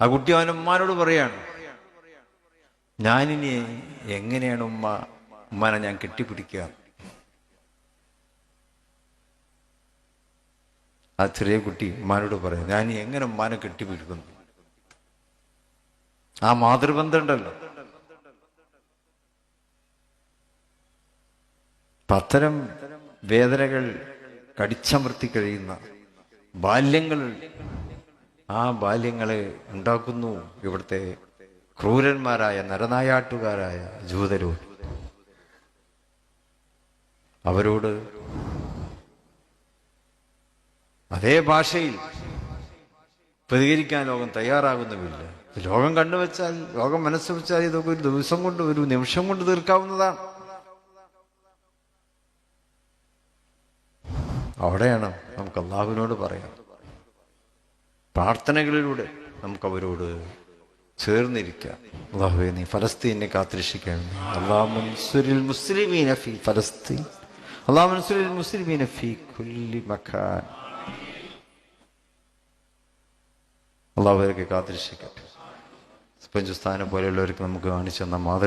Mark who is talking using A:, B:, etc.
A: ആ കുട്ടി അവൻ ഉമ്മാനോട് പറയാണ് ഞാനിനി എങ്ങനെയാണ് ഉമ്മ ഉമ്മാനെ ഞാൻ കെട്ടിപ്പിടിക്കുക? ആ ചെറിയ കുട്ടി ഉമ്മാനോട് പറയാം ഞാൻ എങ്ങനെ ഉമ്മാനെ കെട്ടിപ്പിടിക്കുന്നു? ആ മാതൃബന്ധം ഉണ്ടല്ലോ. പത്തരം വേദനകൾ കടിച്ചമർത്തി കഴിയുന്ന ബാല്യങ്ങൾ ആ ബാല്യങ്ങളെ ഉണ്ടാക്കുന്നു ഇവിടുത്തെ ക്രൂരന്മാരായ നരനായാട്ടുകാരായ ജൂതരൂ. അവരോട് അതേ ഭാഷയിൽ പ്രതികരിക്കാൻ ലോകം തയ്യാറാകുന്നുമില്ല. ലോകം കണ്ടുവച്ചാൽ ലോകം മനസ്സ് വെച്ചാൽ ഇതൊക്കെ ഒരു ദിവസം കൊണ്ട് ഒരു നിമിഷം കൊണ്ട് തീർക്കാവുന്നതാണ്. അവിടെയാണ് നമുക്ക് അള്ളാഹുവിനോട് പറയാം. പ്രാർത്ഥനകളിലൂടെ നമുക്ക് അവരോട് ചേർന്നിരിക്കാം. അള്ളാഹുവെ നീ ഫലസ്തീനെ കാത്തിരക്ഷിക്കണം അള്ളാഹു മൻസുരിൽ മുസ്ലിമീന ഫി ഫലസ്തീൻ. അള്ളാഹു മൻസുരിൽ മുസ്ലിമീന ഫി കുല്ലി മഖാൻ. അള്ളാഹു അവരൊക്കെ കാത്തിരക്ഷിക്കട്ടെ. സ്പഞ്ചുസ്ഥാനം പോലെയുള്ളവർക്ക് നമുക്ക് കാണിച്ചു തന്ന മാതൃ